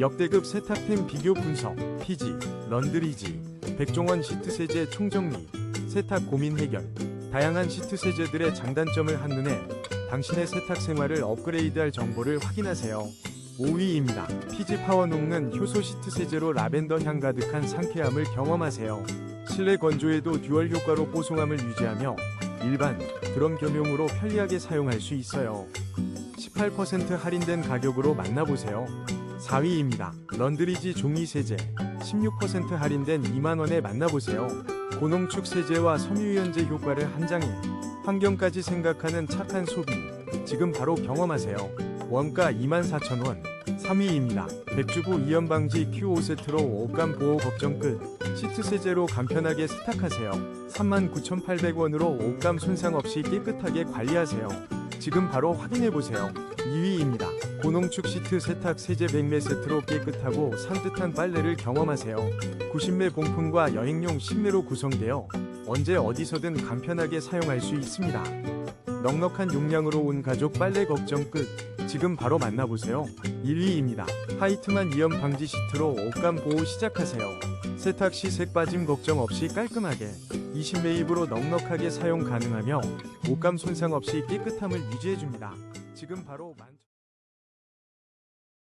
역대급 세탁템 비교 분석, 피지, 런드리지, 백종원 시트 세제 총정리, 세탁 고민 해결, 다양한 시트 세제들의 장단점을 한눈에 당신의 세탁 생활을 업그레이드할 정보를 확인하세요. 5위입니다. 피지 파워 녹는 효소 시트 세제로 라벤더 향 가득한 상쾌함을 경험하세요. 실내 건조에도 듀얼 효과로 뽀송함을 유지하며 일반 드럼 겸용으로 편리하게 사용할 수 있어요. 18% 할인된 가격으로 만나보세요. 4위입니다. 런드리지 종이 세제 16% 할인된 2만원에 만나보세요. 고농축 세제와 섬유유연제 효과를 한 장에 환경까지 생각하는 착한 소비 지금 바로 경험하세요. 원가 24,000원 3위입니다. 백주부 이연 방지 Q5 세트로 옷감 보호 걱정 끝 시트 세제로 간편하게 세탁하세요. 39,800원으로 옷감 손상 없이 깨끗하게 관리하세요. 지금 바로 확인해 보세요. 2위입니다. 고농축 시트 세탁 세제 100매 세트로 깨끗하고 산뜻한 빨래를 경험하세요. 90매 봉풍과 여행용 10매로 구성되어 언제 어디서든 간편하게 사용할 수 있습니다. 넉넉한 용량으로 온 가족 빨래 걱정 끝. 지금 바로 만나보세요. 1위입니다. 하이트만 이염 방지 시트로 옷감 보호 시작하세요. 세탁 시 색 빠짐 걱정 없이 깔끔하게 20매입으로 넉넉하게 사용 가능하며 옷감 손상 없이 깨끗함을 유지해줍니다. 지금 바로 만...